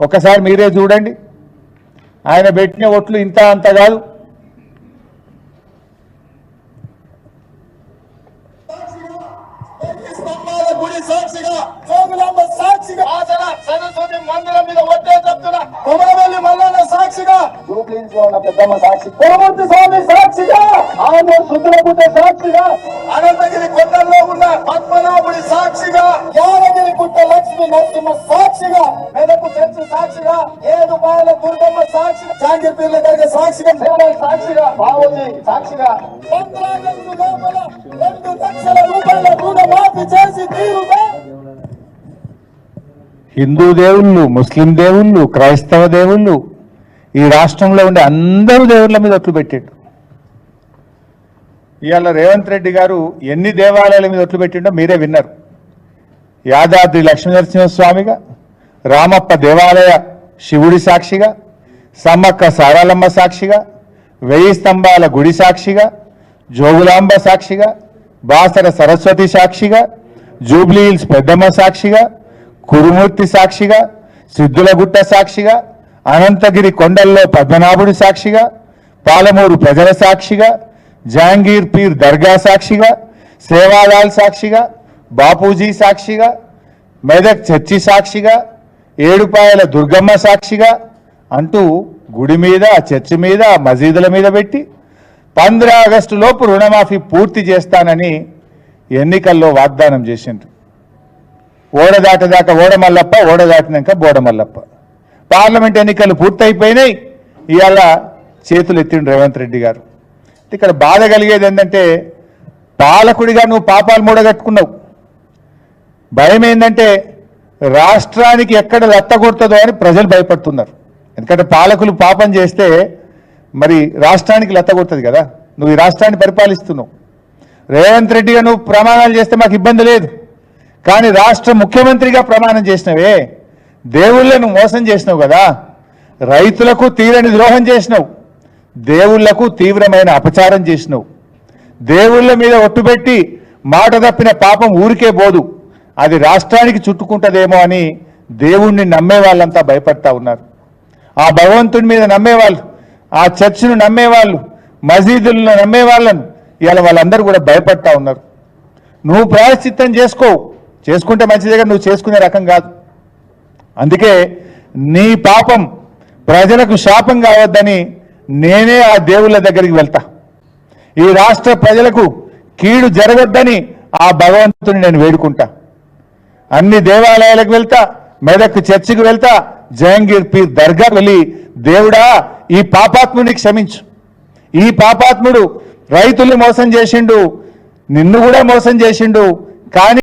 ఒకసారి మీరే చూడండి. ఆయన పెట్టిన ఓట్లు ఇంత అంత కాదు. సాక్షిగా జోగులాంబ సాక్షిగా మీద సాక్షిగా ఉన్న పెద్దమ్మ సాక్షి కోమూర్తి స్వామి సాక్షిగా ఆమూరు సుందరపుట్ట సాక్షిగా అనంతగిరి కొండల్లో ఉన్న పద్మనాభుడి సాక్షిగా యాదగిరి పుట్ట లక్ష్మి నరసింహ సాక్షిగా మెదకు చర్చి పీర్ల దగ్గర సాక్షిగా సాక్షిగా బావోజీ సాక్షిగా. లోపల రెండు లక్షల రూపాయల రుణమాఫీ చేసి తీరుగా. హిందూ దేవుళ్ళు ముస్లిం దేవుళ్ళు క్రైస్తవ దేవుళ్ళు ఈ రాష్ట్రంలో ఉండే అందరూ దేవుళ్ళ మీద ఒట్లు పెట్టాడు ఇవాళ రేవంత్ రెడ్డి గారు ఎన్ని దేవాలయాల మీద ఒట్లు పెట్టిండో మీరే విన్నారు. యాదాద్రి లక్ష్మీనరసింహస్వామిగా రామప్ప దేవాలయ శివుడి సాక్షిగా సమ్మక్క సారాలమ్మ సాక్షిగా వెయ్యి స్తంభాల గుడి సాక్షిగా జోగులాంబ సాక్షిగా బాసర సరస్వతి సాక్షిగా జూబ్లీహిల్స్ పెద్దమ్మ సాక్షిగా కురుమూర్తి సాక్షిగా సిద్ధులగుట్ట సాక్షిగా అనంతగిరి కొండల్లో పద్మనాభుడి సాక్షిగా పాలమూరు ప్రజల సాక్షిగా జహాంగీర్ పీర్ దర్గా సాక్షిగా సేవాలాల్ సాక్షిగా బాపూజీ సాక్షిగా మెదక్ చర్చి సాక్షిగా ఏడుపాయల దుర్గమ్మ సాక్షిగా అంటూ గుడి మీద చర్చి మీద మసీదుల మీద పెట్టి పంద్రా ఆగస్టు లోపు రుణమాఫీ పూర్తి చేస్తానని ఎన్నికల్లో వాగ్దానం చేసిండ్రు. ఓడ దాటదాకా ఓడమల్లప్ప ఓడ దాటినాక పార్లమెంట్ ఎన్నికలు పూర్తయిపోయినాయి. ఇవాళ చేతులు ఎత్తిండు రేవంత్ రెడ్డి గారు. ఇక్కడ బాధ కలిగేది ఏంటంటే పాలకుడిగా నువ్వు పాపాలు మూడగట్టుకున్నావు. భయం ఏంటంటే రాష్ట్రానికి ఎక్కడ లత్త కొడుతుందో అని ప్రజలు భయపడుతున్నారు. ఎందుకంటే పాలకులు పాపం చేస్తే మరి రాష్ట్రానికి లత్త కొడుతుంది కదా. నువ్వు ఈ రాష్ట్రాన్ని పరిపాలిస్తున్నావు. రేవంత్ రెడ్డిగా నువ్వు ప్రమాణాలు చేస్తే మాకు ఇబ్బంది లేదు. కానీ రాష్ట్ర ముఖ్యమంత్రిగా ప్రమాణం చేసినవే. దేవుళ్ళను మోసం చేసినావు కదా. రైతులకు తీరని ద్రోహం చేసినావు. దేవుళ్ళకు తీవ్రమైన అపచారం చేసినావు. దేవుళ్ళ మీద ఒట్టుపెట్టి మాట తప్పిన పాపం ఊరికే పోదు. అది రాష్ట్రానికి చుట్టుకుంటదేమో అని దేవుణ్ణి నమ్మే వాళ్ళంతా భయపడతా ఉన్నారు. ఆ భగవంతుడి మీద నమ్మేవాళ్ళు ఆ చర్చిను నమ్మేవాళ్ళు మసీదులను నమ్మేవాళ్ళను ఇవాళ వాళ్ళందరూ కూడా భయపడతా ఉన్నారు. నువ్వు ప్రాయశ్చిత్తం చేసుకో. చేసుకుంటే మంచిదిగా నువ్వు చేసుకునే రకం కాదు. అందుకే నీ పాపం ప్రజలకు శాపం కావద్దని నేనే ఆ దేవుళ్ళ దగ్గరికి వెళ్తా. ఈ రాష్ట్ర ప్రజలకు కీడు జరగొద్దని ఆ భగవంతుని నేను వేడుకుంటా. అన్ని దేవాలయాలకు వెళ్తా మెదక్ చర్చికి వెళ్తా జహంగీర్ పీర్ దర్గా వెళ్ళి దేవుడా ఈ పాపాత్ముని క్షమించు. ఈ పాపాత్ముడు రైతుల్ని మోసం చేసిండు నిన్ను కూడా మోసం చేసిండు కానీ